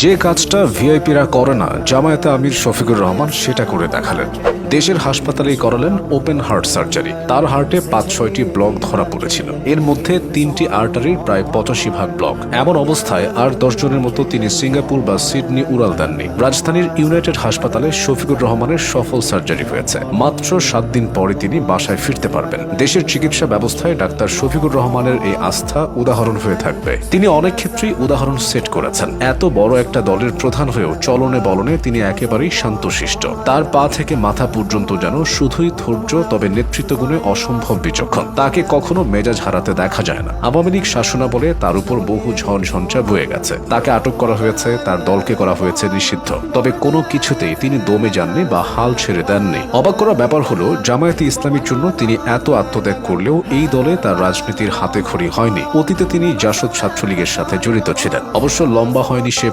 যে কাজটা ভিআইপিরা করে না, জামায়াতে আমির শফিকুর রহমান সেটা করে দেখালেন। দেশের হাসপাতালেই করালেন ওপেন হার্ট সার্জারি তার হার্টে পাঁচ ছয়টি ব্লক ধরা পড়েছিল। এর মধ্যে তিনটি আর্টারির প্রায় পঁচাশি ভাগ ব্লক এমন অবস্থায় আর দশজনের মতো তিনি সিঙ্গাপুর বা সিডনি উড়াল দেননি। রাজধানীর ইউনাইটেড হাসপাতালে শফিকুর রহমানের সফল সার্জারি হয়েছে। মাত্র সাত দিন পরে তিনি বাসায় ফিরতে পারবেন। দেশের চিকিৎসা ব্যবস্থায় ডাক্তার শফিকুর রহমানের এই আস্থা উদাহরণ হয়ে থাকবে। তিনি অনেক ক্ষেত্রেই উদাহরণ সেট করেছেন। এত বড় একটা দলের প্রধান হয়েও চলনে বলনে তিনি একেবারেই শান্তশিষ্ট। তার পা থেকে মাথা পর্যন্ত যেন শুধুই ধৈর্য, তবে নেতৃত্ব গুণে অসম্ভব বিচক্ষণ। তাকে কখনো মেজাজ হারাতে দেখা যায় না। আওয়ামী লীগ শাসনাবলে তার উপর বহু ঝড় ঝঞ্ঝা বয়ে গেছে। তাকে আটক করা হয়েছে, তার দলকে করা হয়েছে নিষিদ্ধ। তবে কোনো কিছুতেই তিনি দমে যাননি বা হাল ছেড়ে দেননি। অবাক করা ব্যাপার হলো, জামায়াতে ইসলামীর জন্য তিনি এত আত্মত্যাগ করলেও এই দলে তার রাজনীতির হাতে খড়ি হয়নি। অতীতে তিনি জাসদ ছাত্রলীগের সাথে জড়িত ছিলেন। অবশ্য লম্বা হয়নি সে